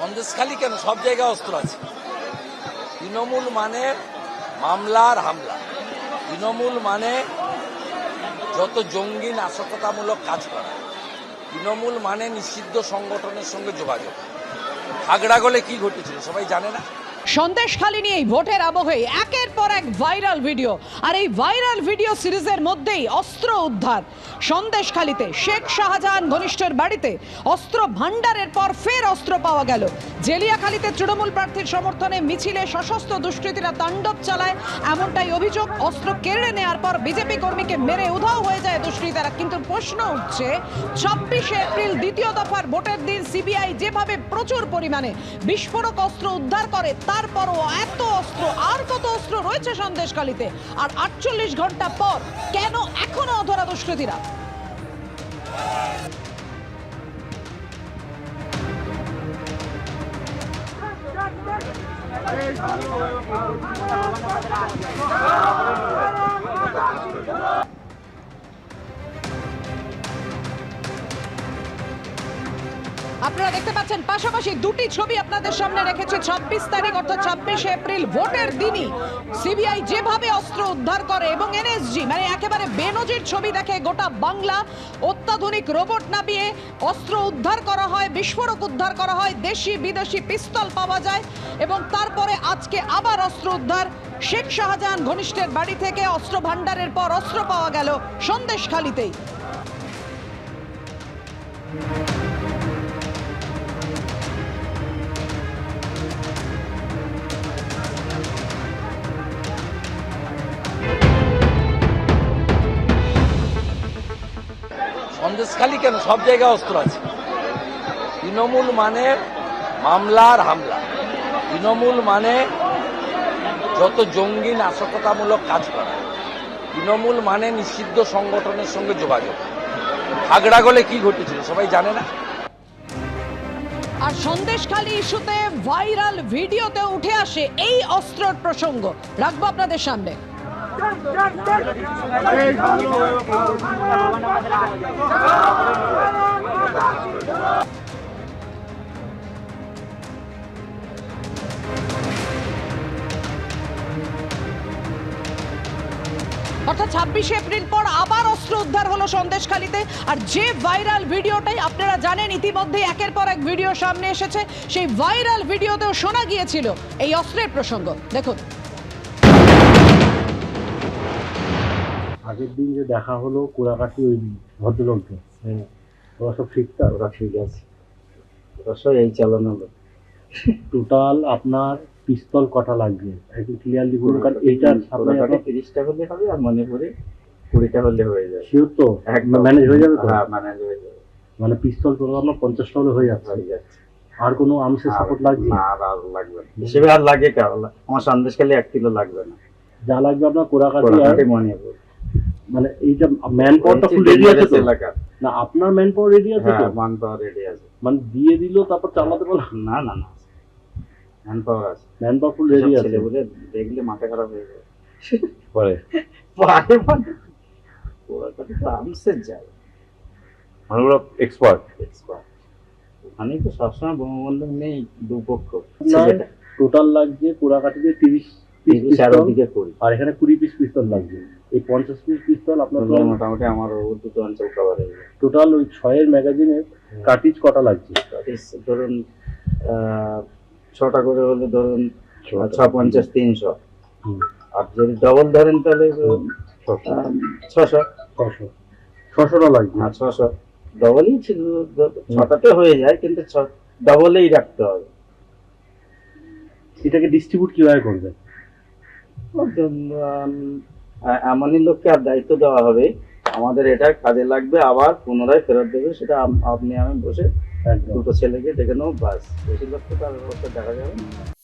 সন্দেশখালি কেন? সব জায়গায় অস্ত্র আছে। তৃণমূল মানে মামলার হামলা। তৃণমূল মানে যত জঙ্গি নাশকতামূলক কাজ করা, তৃণমূল মানে নিষিদ্ধ সংগঠনের সঙ্গে যোগাযোগ। খাগড়াগলে কি ঘটেছিল? সবাই জানে না? সন্দেশখালী নিয়েই ভোটের আবহে একের পর এক ভাইরাল ভিডিও। আর এই ভাইরাল ভিডিও সিরিজের মধ্যেই অস্ত্র উদ্ধার। সন্দেশখালীতে শেখ শাহজাহান ঘনিষ্ঠের বাড়িতে অস্ত্র ভাণ্ডারের পর ফের অস্ত্র পাওয়া গেল। জেলিয়াখালীতে তৃণমূল প্রার্থীর সমর্থনে মিছিলে সশস্ত্র দুষ্কৃতীরা তাণ্ডব চালায়। এমনটাই অভিযোগ, অস্ত্র কেড়ে নেওয়ার পর বিজেপি কর্মীকে মেরে উধাও হয়ে যায় দুষ্কৃতীরা। কিন্তু প্রশ্ন উঠছে, ছাব্বিশে এপ্রিল দ্বিতীয় দফার ভোটের দিন সিবিআই যেভাবে প্রচুর পরিমাণে বিস্ফোরক অস্ত্র উদ্ধার করে তারপরও এত অস্ত্র, আর কত অস্ত্র রয়েছে সন্দেশখালীতে? আর আটচল্লিশ ঘণ্টা পর কেন এখনও অধরা দুষ্কৃতীরা? আপনারা দেখতে পাচ্ছেন, পাশাপাশি দুটি ছবি আপনাদের সামনে রেখেছে। ছাব্বিশ তারিখ, অর্থাৎ ছাব্বিশে এপ্রিল, ভোটের দিনই সিবিআই যেভাবে অস্ত্র উদ্ধার করে এবং এনএসজি মানে একেবারে বেনজির ছবি দেখে গোটা বাংলা অত্যাধুনিক রোবট নামিয়ে অস্ত্র উদ্ধার করা হয়, বিস্ফোরক উদ্ধার করা হয়, দেশি বিদেশি পিস্তল পাওয়া যায় এবং তারপরে আজকে আবার অস্ত্র উদ্ধার। শেখ শাহজাহান ঘনিষ্ঠের বাড়ি থেকে অস্ত্র ভাণ্ডারের পর অস্ত্র পাওয়া গেল সন্দেশখালিতেই। সন্দেশখালি কেন? সব জায়গায় অস্ত্র আছে। তৃণমূল মানে মামলার হামলা। তৃণমূল মানে যত জঙ্গি নাশকতামূলক কাজ করা। তৃণমূল মানে নিষিদ্ধ সংগঠনের সঙ্গে যোগাযোগ। খাগড়াগলে কি ঘটেছিল, সবাই জানে না? আর সন্দেশখালী ইস্যুতে ভাইরাল ভিডিওতে উঠে আসে এই অস্ত্রের প্রসঙ্গ। রাখব আপনাদের সামনে। অর্থাৎ ছাব্বিশে এপ্রিল পর আবার অস্ত্র উদ্ধার হলো সন্দেশখালীতে। আর যে ভাইরাল ভিডিওটাই আপনারা জানেন ইতিমধ্যে একের পর এক ভিডিও সামনে এসেছে। সেই ভাইরাল ভিডিওতেও শোনা গিয়েছিল এই অস্ত্রের প্রসঙ্গ। দেখুন। আগের দিন যে দেখা হলো কোড়াকাটি ওই ভদ্রলোককে হ্যাঁ ওরা সব ঠিকঠাক ওরা ঠিক আছে। ওরা সব এই চালানো লোক। টোটাল আপনার পিস্তল কটা লাগবে? একটু ক্লিয়ারলি বলুন কারণ এইটার সামনে তিরিশটা হলে হবে আর মনে করে কুড়িটা হলে হয়ে যাবে। শিওর তো? ম্যানেজ হয়ে যাবে তো? হ্যাঁ ম্যানেজ হয়ে যাবে। মানে পিস্তল টোটাল আপনার পঞ্চাশটা হলে হয়ে যাচ্ছে। হয়ে যাচ্ছে। আর কোনো আর্মসের সাপোর্ট লাগবে? না, আর আর লাগবে না। হিসেবে আর লাগে কে আমার সন্দেশ খালি এক কিলো লাগবে না। যা লাগবে আপনার কোড়াকাটি আর কোড়াকাটি মণিপুর মানে এইটা ম্যান পাওয়ারটা ফুল রেডি আছে তো? না আপনার ম্যান পাওয়ার রেডি আছে তো হ্যাঁ মান পাওয়ার রেডি আছে। মানে দিয়ে দিল তারপর চালাতে পারল? না না না। ম্যান পাওয়ার আছে। ম্যান পাওয়ার ফুল রেডি আছে। বলে দেখলে মাথা খারাপ হয়ে যাবে পরে? পারে কোড়াকাটি তো যায়। মানে ওরা এক্সপার্ট এক্সপার্ট ওখানেই তো সবসময় বঙ্গবন্ধু নেই দুপক্ষ। টোটাল লাগছে কোড়াকাটিতে তিরিশ পিস পিস্তল? ওদিকে কুড়ি আর এখানে কুড়ি পিস পিস্তল লাগবে। এই পঞ্চাশ পিস পিস্তল আপনার মোটামুটি আমার দুটো অঞ্চল কভার হয়ে যাবে টোটাল ওই ছয়ের ম্যাগাজিনের কাটিজ কটা লাগছে? ধরুন ছটা করে হলে ধরুন ছ পঞ্চাশ তিনশো। আর যদি ডবল ধরেন তাহলে ছশো। ছশোটা ছশো। ডবলই ছিল ছটাতে হয়ে যায় কিন্তু ডবলেই রাখতে হবে। এটাকে ডিস্ট্রিবিউট কীভাবে করবে ও তো, উম, আ- এমনই লোককে আর দায়িত্ব দেওয়া হবে। আমাদের এটা কাজে লাগবে আবার পুনরায় ফেরত দেবে সেটা আপনি আমি বসে দুটো ছেলেকে দেখে নেব বাস বেশিরভাগ তো তার দেখা যাবে। না।